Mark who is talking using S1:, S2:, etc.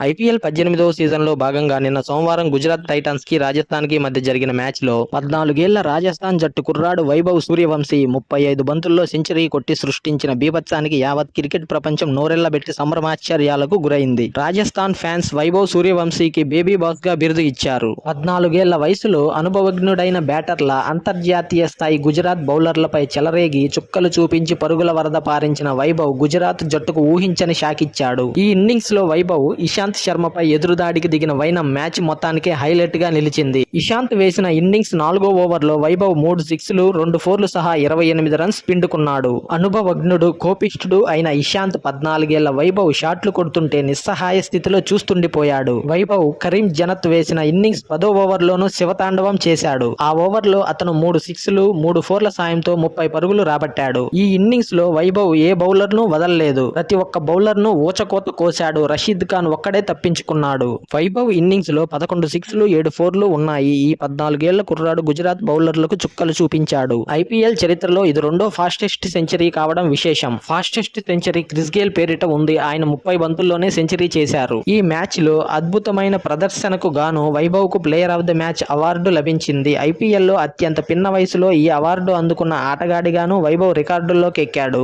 S1: IPL పద్దెనిమిదవ సీజన్లో భాగంగా నిన్న సోమవారం గుజరాత్ టైటన్స్కి రాజస్థాన్కి మధ్య జరిగిన మ్యాచ్లో పద్నాలుగేళ్ళ రాజస్థాన్ జట్టు కుర్రాడు వైభవ్ సూర్యవంశీ ముప్పై ఐదు బంతుల్లో సెంచరీ కొట్టి సృష్టించిన బీభత్సానికి యావత్ క్రికెట్ ప్రపంచం నోరెళ్ళబెట్టి సంభ్రమాశ్చర్యాలకు గురైంది. రాజస్థాన్ ఫ్యాన్స్ వైభవ్ సూర్యవంశీకి బేబీ బాస్గా బిరుదు ఇచ్చారు. పద్నాలుగేళ్ళ వయసులో అనుభవజ్ఞుడైన బ్యాటర్ల అంతర్జాతీయ స్థాయి గుజరాత్ బౌలర్లపై చెలరేగి చుక్కలు చూపించి పరుగుల వరద పారించిన వైభవ్ గుజరాత్ జట్టుకు ఊహించని షాకిచ్చాడు. ఈ ఇన్నింగ్స్లో వైభవ్ ఇషాంత్ శర్మపై ఎదురుదాడికి దిగిన వైనం మ్యాచ్ మొత్తానికే హైలైట్గా నిలిచింది. ఇషాంత్ వేసిన ఇన్నింగ్స్ నాలుగో ఓవర్లో వైభవ్ మూడు సిక్స్లు రెండు ఫోర్లు సహా ఇరవై ఎనిమిది రన్స్ పిండుకున్నాడు. అనుభవజ్ఞుడు కోపిష్ఠుడు అయిన ఇషాంత్ పద్నాలుగేళ్ళ వైభవ్ షాట్లు కొడుతుంటే నిస్సహాయ స్థితిలో చూస్తుండిపోయాడు. వైభవ్ కరీం జనత్ వేసిన ఇన్నింగ్స్ పదో ఓవర్లోనూ శివతాండవం చేశాడు. ఆ ఓవర్లో అతను మూడు సిక్స్లు మూడు ఫోర్ల సాయంతో ముప్పై పరుగులు రాబట్టాడు. ఈ ఇన్నింగ్స్లో వైభవ్ ఏ బౌలర్ను వదలలేదు. ప్రతి ఒక్క బౌలర్ను ఊచకోత కోశాడు. రషీద్ ఖాన్ ఒక్కడే తప్పించుకున్నాడు. వైభవ్ ఇన్నింగ్స్లో పదకొండు సిక్స్లు ఏడు ఫోర్లు ఉన్నాయి. ఈ పద్నాలుగేళ్ళ కుర్రాడు గుజరాత్ బౌలర్లకు చుక్కలు చూపించాడు. ఐపీఎల్ చరిత్రలో ఇది రెండో ఫాస్టెస్ట్ సెంచరీ కావడం విశేషం. ఫాస్టెస్ట్ సెంచరీ క్రిస్ గేల్ పేరిట ఉంది. ఆయన ముప్పై బంతుల్లోనే సెంచరీ చేశారు. ఈ మ్యాచ్లో అద్భుతమైన ప్రదర్శనకు గాను వైభవ్కు player of the match award లభించింది. ఐపీఎల్లో అత్యంత పిన్న వయసులో ఈ అవార్డు అందుకున్న ఆటగాడిగాను వైభవ్ రికార్డుల్లోకి ఎక్కాడు.